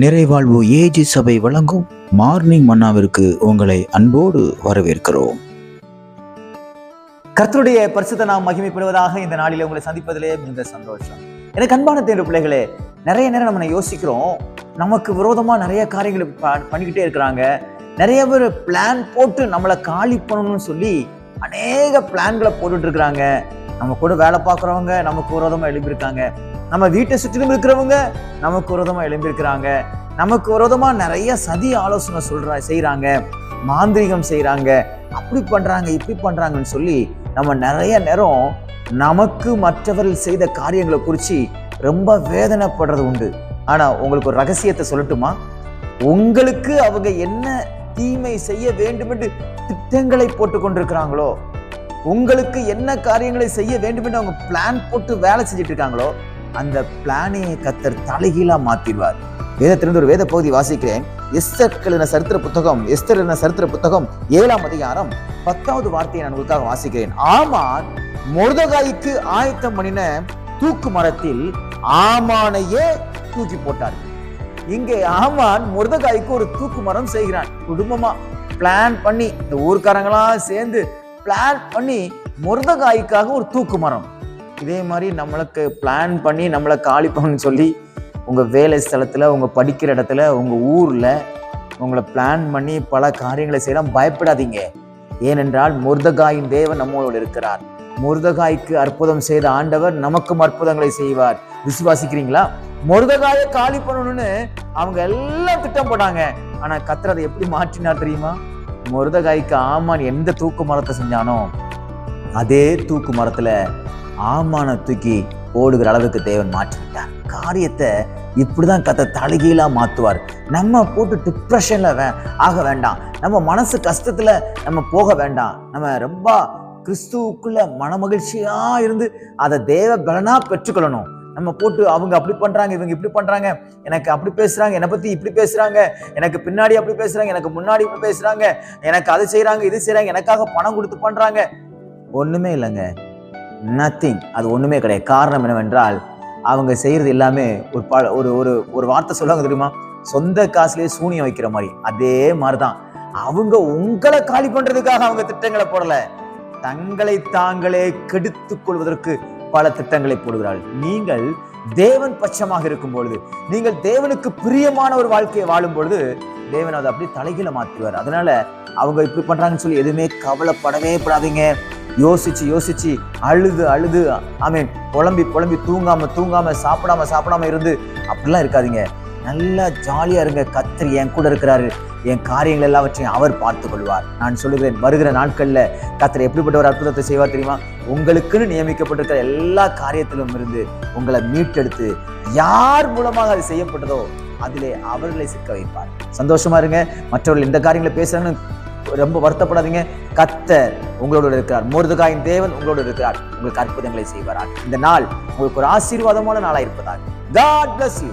நிறைவாழ்வு AG சபை வழங்கும் morning மன்னாவிற்கு உங்களை அன்போடு வரவேற்கிறோம். கர்த்தருடைய பரிசுத்த நாம் மகிமைப்படுவதாக இந்த நாளில் உங்களை சந்திப்பதிலே மிகுந்த சந்தோஷம். எனக்கு அன்பான தேர்வு பிள்ளைகளே நிறைய நேரம் நம்ம யோசிக்கிறோம். நமக்கு விரோதமா நிறைய காரியங்களை ப- பண்ணிக்கிட்டே இருக்கிறாங்க. நிறைய பேர் பிளான் போட்டு நம்மளை காலி பண்ணணும்னு சொல்லி அநேக பிளான்களை போட்டுட்டு இருக்கிறாங்க. நம்ம கூட வேலை பார்க்குறவங்க நமக்கு விரோதமாக எழுப்பியிருக்காங்க. நம்ம வீட்டை சுற்றிலும் இருக்கிறவங்க நமக்கு விரோதமா எழும்பியிருக்கிறாங்க. நமக்கு விரோதமா நிறைய சதி ஆலோசனை சொல்ற செய்கிறாங்க மாந்திரிகம் செய்கிறாங்க அப்படி பண்றாங்க இப்படி பண்றாங்கன்னு சொல்லி நம்ம நிறைய நேரம் நமக்கு மற்றவர்கள் செய்த காரியங்களை குறித்து ரொம்ப வேதனைப்படுறது உண்டு. ஆனால் உங்களுக்கு ஒரு ரகசியத்தை சொல்லட்டுமா? உங்களுக்கு அவங்க என்ன தீமை செய்ய வேண்டும் என்று திட்டங்களை போட்டு கொண்டிருக்கிறாங்களோ உங்களுக்கு என்ன காரியங்களை செய்ய வேண்டும் என்று அவங்க பிளான் போட்டு வேலை செஞ்சுட்டு இருக்காங்களோ அந்த பிளானையை கத்தர் தலைகீழா மாத்திடுவார் வேதத்திலிருந்து ஒரு வேத பகுதி வாசிக்கிறேன். எஸ்தர்கள் என சரித்திர புத்தகம் எஸ்தர் என சரித்திர புத்தகம் ஏழாம் அதிகாரம் பத்தாவது வார்த்தையை நான் உங்களுக்காக வாசிக்கிறேன். ஆமான் மொர்தகாய்க்கு ஆயத்தம் பண்ணின தூக்கு மரத்தில் ஆமானையே தூக்கி போட்டார் இங்கே ஆமான் முருதகாய்க்கு ஒரு தூக்கு மரம் செய்கிறான். குடும்பமா பிளான் பண்ணி இந்த ஊர்க்காரங்களாம் சேர்ந்து பிளான் பண்ணி முருதகாய்க்காக ஒரு தூக்கு மரம். இதே மாதிரி நம்மளுக்கு பிளான் பண்ணி நம்மளை காலி பண்ணணும்னு சொல்லி உங்கள் வேலை ஸ்தலத்தில் உங்கள் படிக்கிற இடத்துல உங்கள் ஊரில் உங்களை பிளான் பண்ணி பல காரியங்களை செய்யலாம் பயப்படாதீங்க. ஏனென்றால் முருதகாயின் தேவன் நம்மளோடு இருக்கிறார். முருதகாய்க்கு அற்புதம் செய்த ஆண்டவர் நமக்கும் அற்புதங்களை செய்வார். விசுவாசிக்கிறீங்களா? முருதகாயை காலி பண்ணணும்னு அவங்க எல்லாம் திட்டம் போட்டாங்க. ஆனால் கத்துறதை அதை எப்படி மாற்றினார் தெரியுமா? முருதகாய்க்கு ஆமான் எந்த தூக்கு மரத்தை செஞ்சானோ அதே தூக்கு மரத்தில் ஆமான தூக்கி ஓடுகிற அளவுக்கு தேவன் மாற்றிவிட்டார். காரியத்தை இப்படிதான் கத்த தலைகீழாக மாற்றுவார் நம்ம போட்டு டிப்ரெஷனில் வே ஆக வேண்டாம். நம்ம மனசு கஷ்டத்தில் நம்ம போக வேண்டாம். நம்ம ரொம்ப கிறிஸ்துவுக்குள்ள மனமகிழ்ச்சியாக இருந்து அதை தேவ பலனாக பெற்றுக்கொள்ளணும். நம்ம போட்டு அவங்க அப்படி பண்ணுறாங்க இவங்க இப்படி பண்ணுறாங்க எனக்கு அப்படி பேசுகிறாங்க என்னை பற்றி இப்படி பேசுகிறாங்க எனக்கு பின்னாடி அப்படி பேசுகிறாங்க எனக்கு முன்னாடி இப்படி பேசுகிறாங்க எனக்கு அது செய்கிறாங்க இது செய்கிறாங்க எனக்காக பணம் கொடுத்து பண்ணுறாங்க ஒன்றுமே இல்லைங்க. நத்திங் அது ஒண்ணுமே கிடையாது. காரணம் என்னவென்றால் அவங்க செய்யறது எல்லாமே ஒரு ப ஒரு ஒரு ஒரு வார்த்தை சொல்லுவாங்க தெரியுமா? சொந்த காசுலயே சூனியம் வைக்கிற மாதிரி. அதே மாதிரிதான். அவங்க உங்களை காலி பண்றதுக்காக அவங்க திட்டங்களை போடல. தங்களை தாங்களே கெடுத்து கொள்வதற்கு பல திட்டங்களை போடுகிறாள். நீங்கள் தேவன் பட்சமாக இருக்கும் பொழுது நீங்கள் தேவனுக்கு பிரியமான ஒரு வாழ்க்கையை வாழும் பொழுது தேவன் அதை அப்படியே தலைகீழ மாற்றுவார். அதனால அவங்க இப்படி பண்றாங்கன்னு சொல்லி எதுவுமே கவலைப்படவே படாதீங்க யோசிச்சு யோசிச்சு அழுது அழுது ஆமீன் புலம்பி புலம்பி தூங்காம தூங்காம சாப்பிடாம சாப்பிடாம இருந்து அப்படிலாம் இருக்காதீங்க. நல்லா ஜாலியா இருங்க. கத்தர் என் கூட இருக்கிறாரு. என் காரியங்கள் எல்லாவற்றையும் அவர் பார்த்து கொள்வார். நான் சொல்லுகிறேன் வருகிற நாட்களில் கத்தர் எப்படிப்பட்ட ஒரு அற்புதத்தை செய்வார் தெரியுமா? உங்களுக்குன்னு நியமிக்கப்பட்டிருக்கிற எல்லா காரியத்திலும் இருந்து உங்களை மீட்டெடுத்து யார் மூலமாக அது செய்யப்பட்டதோ அதிலே அவர்களை சிக்க வைப்பார். சந்தோஷமா இருங்க. மற்றவர்கள் இந்த காரியங்களை பேசுறாங்கன்னு ரொம்ப வருத்தப்படாதீங்க. கத்தர் உங்களோடு இருக்கிறார். மோர்துகாயின் தேவன் உங்களோடு இருக்கிறார். உங்களுக்கு அற்புதங்களை செய்வார் இந்த நாள் உங்களுக்கு ஒரு ஆசீர்வாதமான நாளா இருப்பதாக. God bless you